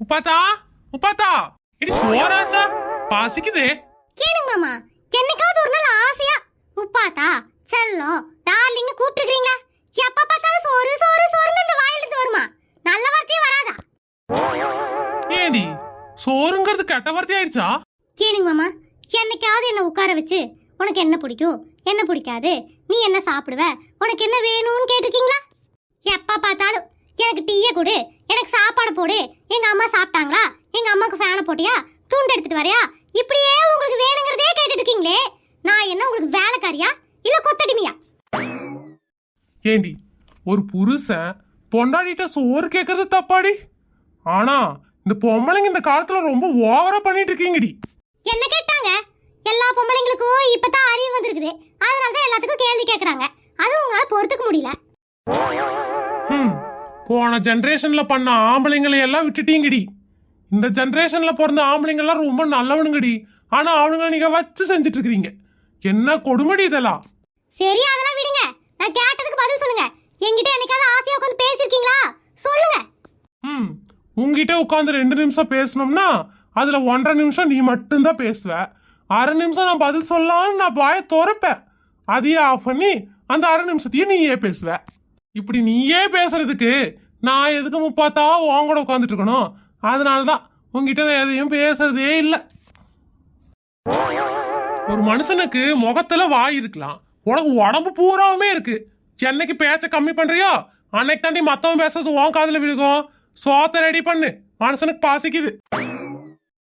உப்பாத்தா உப்பாத்தா இடி சோறாச்சா பசிக்குதே. கேளுங்க மாமா என்னைக்காவது ஒரு நாள் ஆசையா? உப்பாத்தா செல்லம் டார்லிங்னு கூப்பிட்டுருக்கீங்களா எப்ப பார்த்தாலும் சோறு சோறு சோறுன்னு இந்த வாயில இருந்து வருமா? நல்ல வார்த்தையே வராதா? ஏண்டி சோறுங்கிறது கெட்ட வார்த்தை ஆயிடுச்சா? கேளுங்க மாமா என்னைக்காவது என்ன உட்கார வச்சு உனக்கு என்ன பிடிக்கும்? என்ன பிடிக்காது? நீ என்ன சாப்பிடுவ? உனக்கு என்ன வேணும்னு கேட்டிருக்கீங்களா? எப்ப பார்த்தாலும் எனக்கு டீயை கொடு. எனக்கு சாப்பாடு போடு. எங்க அம்மா சாப்பிட்டாங்களா? எங்க அம்மாவுக்கு ஃபேனை போட்டியா? துண்டு எடுத்துட்டு வரையா? இப்படியே உங்களுக்கு வேணுங்கிறதே கேட்டுட்டு இருக்கீங்களே. நான் என்ன உங்களுக்கு வேலைக்காரியா? இல்ல கொத்தடிமையா? ஏண்டி ஒரு புருஷன் பொண்டாடிட்ட சோறு கேட்கறது தப்பாடி? ஆனா இந்த பொம்பளைங்க இந்த காலத்துல ரொம்ப ஓவரா பண்ணிட்டு இருக்கீங்கடி. என்ன கேட்டாங்க? எல்லா பொம்பளைங்களுக்கும் இப்பதான் அறிவு வந்திருக்குது. அதனால தான் எல்லாத்துக்கும் கேள்வி கேக்குறாங்க. அது உங்களால பொறுத்துக்க முடியல. போன ஜெனரேஷன்ல பண்ண ஆம்பளைங்களை எல்லாம் விட்டுட்டீங்கடி. இந்த ஜெனரேஷன்ல பிறந்த ஆம்பளைங்க எல்லாம் ரொம்ப நல்லவனுங்கடி. ஆனா அவனுங்க நீங்க வச்சு செஞ்சுட்டு இருக்கிறீங்க என்ன கொடுமடி இதெல்லாம்? சரி அதெல்லாம் விடுங்க. நான் கேட்டதுக்கு பதில் சொல்லுங்க. என்கிட்ட என்னைக்காவது ஆசையா உட்காந்து பேசிருக்கீங்களா சொல்லுங்க. ம் உங்ககிட்ட உட்காந்து ரெண்டு நிமிஷம் பேசணும்னா அதுல ஒன்றரை நிமிஷம் நீ மட்டும்தான் பேசுவ. அரை நிமிஷம் நான் பதில் சொல்லலாம்னு நான் பாய திறப்பேன். அதையே ஆஃப் பண்ணி அந்த அரை நிமிஷத்தையும் நீயே பேசுவ. இப்படி நீயே பேசுறதுக்கு நான் எதுக்கு முப்பாத்தா உன் கூட உட்காந்துட்டு இருக்கணும்? அதனால தான் உங்ககிட்ட நான் எதையும் பேசுறதே இல்லை. ஒரு மனுஷனுக்கு முகத்துல வாய் இருக்கலாம். உனக்கு உடம்பு பூராவுமே இருக்கு. சென்னைக்கு பேச்ச கம்மி பண்றியோ? அன்னைக்கு தாண்டி மத்தவன் பேசுறது உன் காதுல விழுகும். சோத்த ரெடி பண்ணு. மனுஷனுக்கு பாசிக்குது.